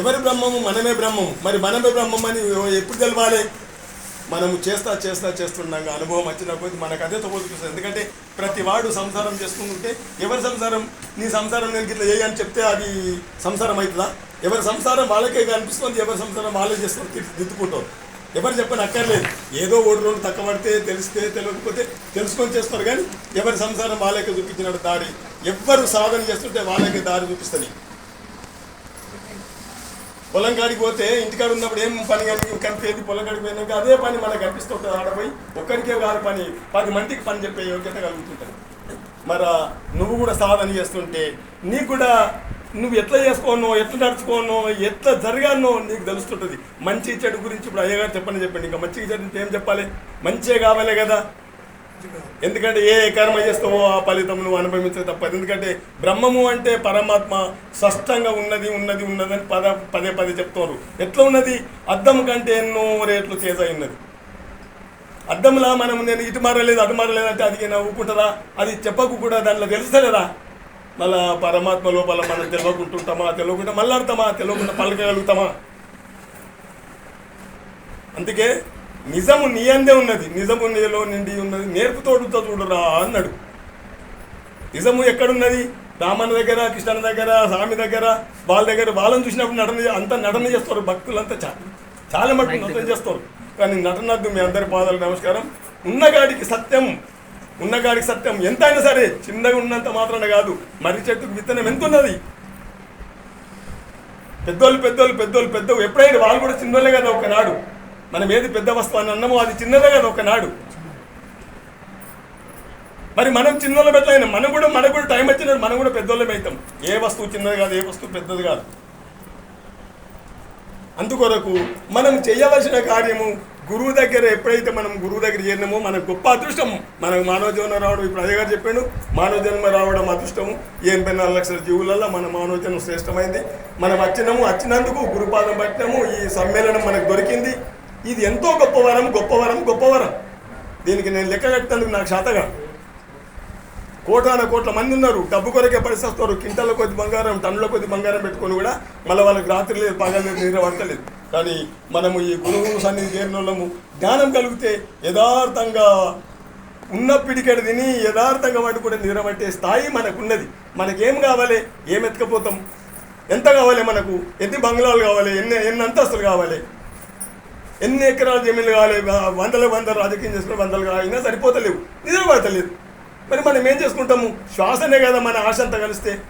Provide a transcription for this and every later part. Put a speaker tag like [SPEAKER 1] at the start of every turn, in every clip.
[SPEAKER 1] ఎవరి బ్రహ్మము? మనమే బ్రహ్మము. మరి మనమే బ్రహ్మం అని ఎప్పుడు తెలవాలి? మనము చేస్తా చేస్తా చేస్తుండగా అనుభవం వచ్చిన కొద్ది మనకు అదే తోడుకొస్తుంది ఎందుకంటే ప్రతి వాడు సంసారం చేసుకుంటుంటే ఎవరి సంసారం? నీ సంసారం నేను ఇట్లా చేయని చెప్తే అది సంసారం అవుతుందా? ఎవరి సంసారం వాళ్ళకే కనిపిస్తుంది ఎవరి సంసారం వాళ్ళే చేస్తుంది దిద్దుకుంటారు ఎవరు చెప్పని అక్కర్లేదు. ఏదో ఓడి రెండు తక్కువ పడితే తెలిస్తే తెలియకపోతే తెలుసుకొని చేస్తారు కానీ ఎవరి సంసారం వాళ్ళకే చూపించినట్టు దారి. ఎవ్వరు సాధన చేస్తుంటే వాళ్ళకే దారి చూపిస్తుంది. పొలం కాడికి పోతే ఇంటికాడ ఉన్నప్పుడు ఏం పని కానీ కనిపించేది. పొలం కాడికి పోయినాక అదే పని మనకు కనిపిస్తుంటుంది ఆడపోయి ఒక్కరికే కాదు పని. పది మందికి పని చెప్పే యోగ్యత కలుగుతుంటుంది. మరి నువ్వు కూడా సాధన చేస్తుంటే నీకు కూడా నువ్వు ఎట్లా చేసుకోనో ఎట్లా నడుచుకోనో ఎట్లా జరగానో నీకు తెలుస్తుంటుంది. మంచి చెడు గురించి ఇప్పుడు అయ్యగారు చెప్పని చెప్పండి. ఇంకా మంచి చెడు ఏం చెప్పాలి? మంచిగా కావాలే కదా. ఎందుకంటే ఏ కర్మ చేస్తావో ఆ ఫలితం నువ్వు అనుభవించే తప్పదు ఎందుకంటే బ్రహ్మము అంటే పరమాత్మ స్పష్టంగా ఉన్నది ఉన్నది ఉన్నదని పద పదే పదే చెప్తారు ఎట్లా ఉన్నది? అద్దం కంటే ఎన్నో రేట్లు తేజ ఉన్నది. అద్దంలా మనం నేను ఇటు మారలేదు అటు మారలేదు అంటే అది నవ్వుకుంటుందా అది చెప్పకు కూడా దాంట్లో తెలుస్తలేదా? మళ్ళా పరమాత్మ లోపల మనం తెలియకుంటుంటామా తెలియకుండా మళ్ళాడతామా తెలియకుండా పలకగలుగుతామా? అందుకే నిజము నీ అందే ఉన్నది నిజము నీలో నిండి ఉన్నది నేర్పుతోడుతో చూడరా అన్నాడు. నిజము ఎక్కడున్నది? రామన్న దగ్గర కృష్ణ దగ్గర స్వామి దగ్గర వాళ్ళ దగ్గర వాళ్ళని చూసినప్పుడు నటన అంతా నటన చేస్తారు భక్తులంతా చాలా చాలా మటుకు నటన చేస్తారు. కానీ నటనద్దు మీ అందరి పాదాలు నమస్కారం. ఉన్నగాడికి సత్యం ఉన్నగాడికి సత్యం. ఎంత అయినా సరే చిన్నగా ఉన్నంత మాత్రాన కాదు మర్రి చెట్టుకు విత్తనం ఎంత ఉన్నది పెద్దోళ్ళు పెద్దోళ్ళు పెద్దోళ్ళు. పెద్ద ఎప్పుడైనా వాళ్ళు కూడా చిన్నోళ్ళే కదా ఒకనాడు. మనం ఏది పెద్ద వస్తువు అని అన్నామో అది చిన్నదే కదా ఒకనాడు. మరి మనం చిన్నోళ్ళం ఎట్లయినా మనం కూడా మనకు కూడా టైం వచ్చినప్పుడు మనం కూడా పెద్దోళ్ళం అవుతాం. ఏ వస్తువు చిన్నది కాదు ఏ వస్తువు పెద్దది కాదు. అందుకొరకు మనం చేయవలసిన కార్యము గురువు దగ్గర ఎప్పుడైతే మనం గురువు దగ్గర చేరినామో మన గొప్ప అదృష్టం. మనకు మానవ జన్మ రావడం ఇప్పుడు అదే గారు చెప్పాడు. మానవ జన్మ రావడం అదృష్టము. ఎనభై నాలుగు లక్షల జీవులలో మన మానవ జన్మ శ్రేష్టమైంది. మనం వచ్చినాము వచ్చినందుకు గురుపాదం పట్టినాము. ఈ సమ్మేళనం మనకు దొరికింది. ఇది ఎంతో గొప్ప వరం గొప్ప వరం గొప్ప వరం. దీనికి నేను లెక్క కట్టేందుకు నాకు శాతగా కోటాన కోట్ల మంది ఉన్నారు. డబ్బు కొరకే పరిస్థితున్నారు కింటల కొద్ది బంగారం టన్నుల కొద్ది బంగారం పెట్టుకొని కూడా మళ్ళీ వాళ్ళకి రాత్రి లేదు పగలు లేదు నిద్ర పడతలేదు కానీ మనము ఈ గురువు సన్నిధి చేరిన వాళ్ళము జ్ఞానం కలిగితే యథార్థంగా ఉన్న పిడికెడు తిని యథార్థంగా వాటి కూడా పట్టే స్థాయి మనకున్నది. మనకేం కావాలి? ఏం ఎత్తుకపోతాం? ఎంత కావాలి మనకు? ఎన్ని బంగ్లాలు కావాలి? ఎన్ని ఎన్ని అంతస్తులు కావాలి? ఎన్ని ఎకరాల జమీన్లు కావాలి వందల వందల రాజకీయం చేసుకుని వందలు అయినా సరిపోతలేవు. నిద్ర పడతలేదు మరి మనం ఏం చేసుకుంటాము? శ్వాసనే కదా మన ఆశ అంతా కలిస్తే.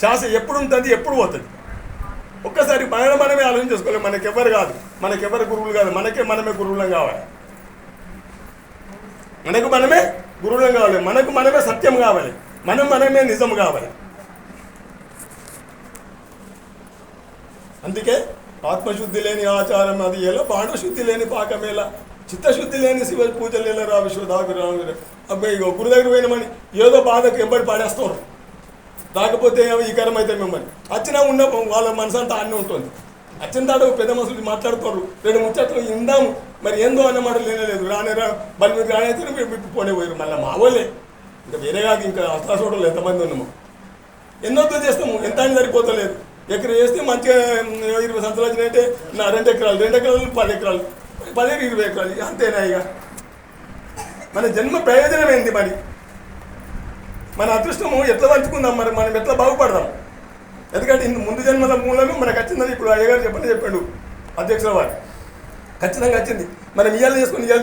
[SPEAKER 1] శ్వాస ఎప్పుడు ఉంటుంది ఎప్పుడు పోతుంది? ఒక్కసారి మన మనమే ఆలోచన చేసుకోవాలి. మనకెవ్వరు కాదు. మనకెవరు గురువులు కాదు. మనకే మనమే గురువులం కావాలి. మనకు మనమే గురువులం కావాలి. మనకు మనమే సత్యం కావాలి. మనం మనమే నిజం కావాలి. అందుకే ఆత్మశుద్ధి లేని ఆచారం అది ఎలా? బాణశుద్ధి లేని పాకమేలా చిత్తశుద్ధి లేని శివ పూజలు ఎలా రా విశ్వదాగురు అబ్బాయి గురు దగ్గర పోయినామని ఏదో బాధకు ఎంబడి పాడేస్తారు? రాకపోతే ఈ కరం అయితే మిమ్మల్ని. వచ్చినా ఉన్న వాళ్ళ మనసు అంతా అన్నీ ఉంటుంది వచ్చిన తాడు పెద్ద మనుషులు మాట్లాడుతారు. రెండు ముచ్చట్లు ఇందాము మరి ఏందో అన్న మాట లేనేలేదు రానే రా మరి మీరు రానైతే మీరు విప్పి పోనే పోయారు. మళ్ళీ మా వాళ్ళే. ఇంకా వేరే కాదు ఇంకా అస్త్రాసోటలు ఎంతమంది ఉన్నాము. ఎన్నోతో చేస్తాము. ఎంత అని సరిపోతలేదు. ఎక్కడ వేస్తే మంచిగా ఇరవై సంవత్సరాలు వచ్చినాయంటే నా రెండు ఎకరాలు రెండు ఎకరాలు పది ఎకరాలు పదిహేను ఇరవై ఎకరాలు అంతేనా ఇక? మన జన్మ ప్రయోజనం ఏంది మరి? మన అదృష్టము ఎట్లా పంచుకుందాం మరి? మనం ఎట్లా బాగుపడదాం? ఎందుకంటే ఇంత ముందు జన్మల మూలమే మనకు వచ్చిందని ఇప్పుడు అయ్యగారు చెప్పండి చెప్పాడు. అధ్యక్షుల వారు. ఖచ్చితంగా వచ్చింది. మనం ఇయ్యాలి చేసుకుని ఇయ్యాలి